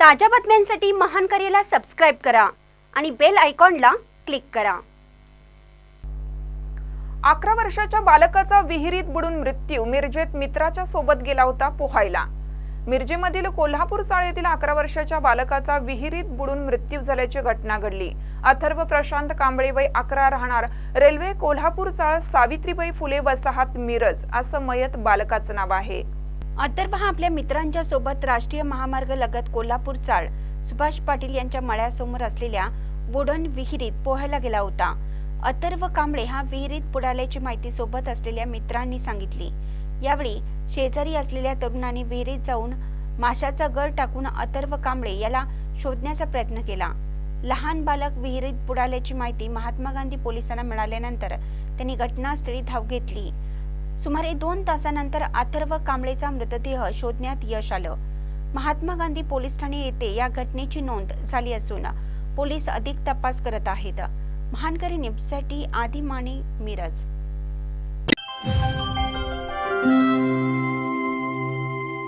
ताज्या बातम्यांसाठी महान करेला सबस्क्राईब करा आणि बेल आयकॉनला क्लिक करा. अकरा वर्षाच्या बालकाचा विहिरीत बुडून मृत्यू. मिरजेत मित्राच्या सोबत गेला होता पोहायला. मिरजेमधील कोल्हापूर चाळ येथील अकरा वर्षाच्या बालकाचा विहिरीत बुडून मृत्यू झाल्याची घटना घडली. अथर्व प्रशांत कांबळे वय अकरा राहणार. रेल्वे कोल्हापूर चाळ सावित्रीबाई फुले वसाहत मिरज असं मयत बालकाचं नाव आहे. अथर्व आपल्या मित्रांच्या सोबत राष्ट्रीय महामार्ग लगत कोल्हापूर चाळ. सुभाष पाटील यांच्या मळ्यासमोर असलेल्या वुडन विहिरीत पोहायला गेला होता. अथर्व कांबळे हा विहिरीत बुडाल्याची माहिती सोबत असलेल्या मित्रांनी सांगितली. यावेळी शेजारी असलेल्या तरुणांनी विहिरीत जाऊन माशाचा गळ टाकून अथर्व कांबळे याला शोधण्याचा प्रयत्न केला. लहान बालक विहिरीत बुडाल्याची माहिती महात्मा गांधी पोलिसांना मिळाल्यानंतर त्यांनी घटनास्थळी धाव घेतली. सुमारे दोन तासानंतर अथर्व कांबळेचा मृतदेह शोधण्यात यश आलं. महात्मा गांधी पोलीस ठाणे येथे या घटनेची नोंद झाली असून पोलीस अधिक तपास करत आहेत. महानकरी न्यूजसाठी आदी माने मिरज.